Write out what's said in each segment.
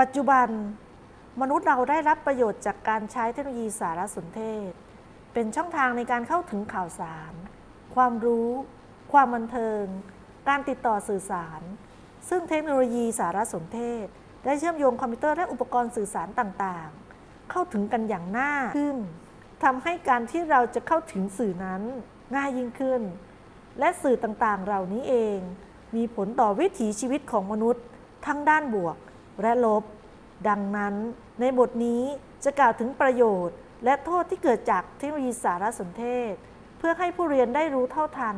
ปัจจุบันมนุษย์เราได้รับประโยชน์จากการใช้เทคโนโลยีสารสนเทศ เป็นช่องทางในการเข้าถึงข่าวสาร ความรู้ ความบันเทิง การติดต่อสื่อสาร ซึ่งเทคโนโลยีสารสนเทศ ได้เชื่อมโยงคอมพิวเตอร์และอุปกรณ์สื่อสารต่างๆ เข้าถึงกันอย่างน่าขึ้นทำให้การที่เราจะเข้าถึงสื่อนั้นง่ายยิ่งขึ้น และสื่อต่างๆ เหล่านี้เอง มีผลต่อวิถีชีวิตของมนุษย์ทั้งด้านบวก และลบ ดังนั้นในบทนี้จะกล่าวถึงประโยชน์ และโทษที่เกิดจากเทคโนโลยีสารสนเทศ เพื่อให้ผู้เรียนได้รู้เท่าทัน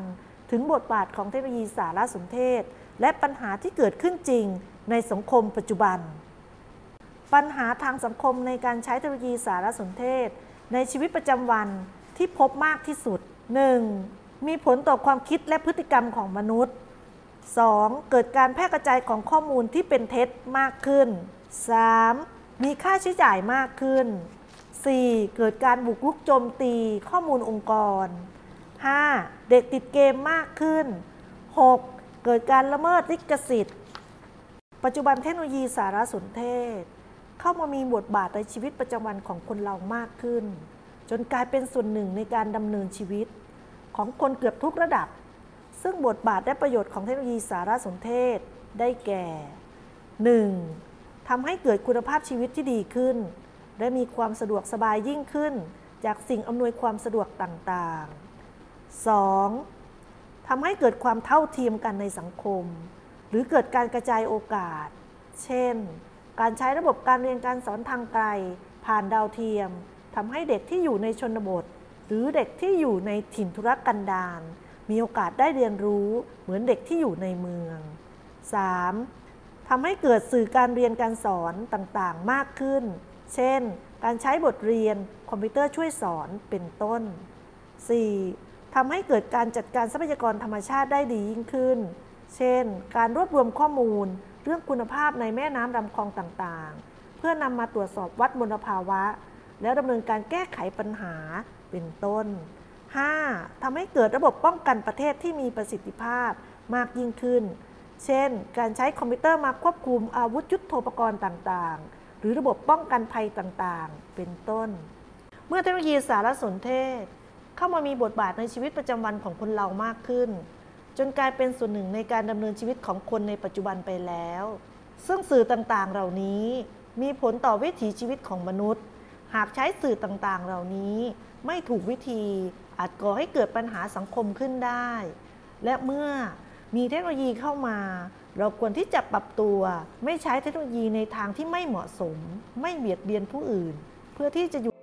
ถึงบทบาทของเทคโนโลยีสารสนเทศ และปัญหาที่เกิดขึ้นจริงในสังคมปัจจุบัน ปัญหาทางสังคมในการใช้เทคโนโลยีสารสนเทศ ในชีวิตประจำวันที่พบมากที่สุด 1. มีผลต่อความคิดและพฤติกรรมของมนุษย์ 2. เกิดการแพร่กระจายของข้อมูลที่เป็นเท็จมากขึ้น 3. มีค่าใช้จ่ายมากขึ้น 4. เกิดการบุกรุกโจมตีข้อมูลองค์กร 5. เด็กติดเกมมากขึ้น 6. เกิดการละเมิดลิขสิทธิ์ ปัจจุบันเทคโนโลยีสารสนเทศ เข้ามามีบทบาทในชีวิตประจำวันของคนเรามากขึ้น จนกลายเป็นส่วนหนึ่งในการดำเนินชีวิต ของคนเกือบทุกระดับ ซึ่งบทบาทและประโยชน์ของเทคโนโลยีสารสนเทศได้แก่ 1. ทำให้เกิดคุณภาพชีวิตที่ดีขึ้น และมีความสะดวกสบายยิ่งขึ้น จากสิ่งอำนวยความสะดวกต่างๆ 2. ทำให้เกิดความเท่าเทียมกันในสังคม หรือเกิดการกระจายโอกาส เช่น การใช้ระบบการเรียนการสอนทางไกล ผ่านดาวเทียมทำให้เด็กที่อยู่ในชนบท หรือเด็กที่อยู่ในถิ่นทุรกันดาร มีโอกาสได้เรียนรู้เหมือนเด็กที่อยู่ในเมือง 3. ทำให้เกิดสื่อการเรียนการสอนต่างๆ มากขึ้น เช่น การใช้บทเรียนคอมพิวเตอร์ช่วยสอนเป็นต้น 4. ทำให้เกิดการจัดการทรัพยากรธรรมชาติได้ดียิ่งขึ้น เช่น การรวบรวมข้อมูล เรื่องคุณภาพในแม่น้ำลำคลองต่างๆ เพื่อนำมาตรวจสอบวัดมลภาวะ แล้วดำเนินการแก้ไขปัญหาเป็นต้น 5. ทำให้เกิดระบบป้องกันประเทศที่มีประสิทธิภาพมากยิ่งขึ้น เช่น การใช้คอมพิวเตอร์มาควบคุมอาวุธยุทโธปกรณ์ต่างๆ หรือระบบป้องกันภัยต่างๆ เป็นต้น เมื่อเทคโนโลยีสารสนเทศ เข้ามามีบทบาทในชีวิตประจำวันของคนเรามากขึ้น จนกลายเป็นส่วนหนึ่งในการดำเนินชีวิตของคนในปัจจุบันไปแล้ว ซึ่งสื่อต่างๆ เหล่านี้มีผลต่อวิถีชีวิตของมนุษย์ หากใช้สื่อต่างๆ เหล่านี้ไม่ถูกวิธีอาจก่อให้เกิดปัญหาสังคมขึ้นได้ และเมื่อมีเทคโนโลยีเข้ามา เราควรที่จะปรับตัว ไม่ใช้เทคโนโลยีในทางที่ไม่เหมาะสม ไม่เบียดเบียนผู้อื่น เพื่อที่จะอยู่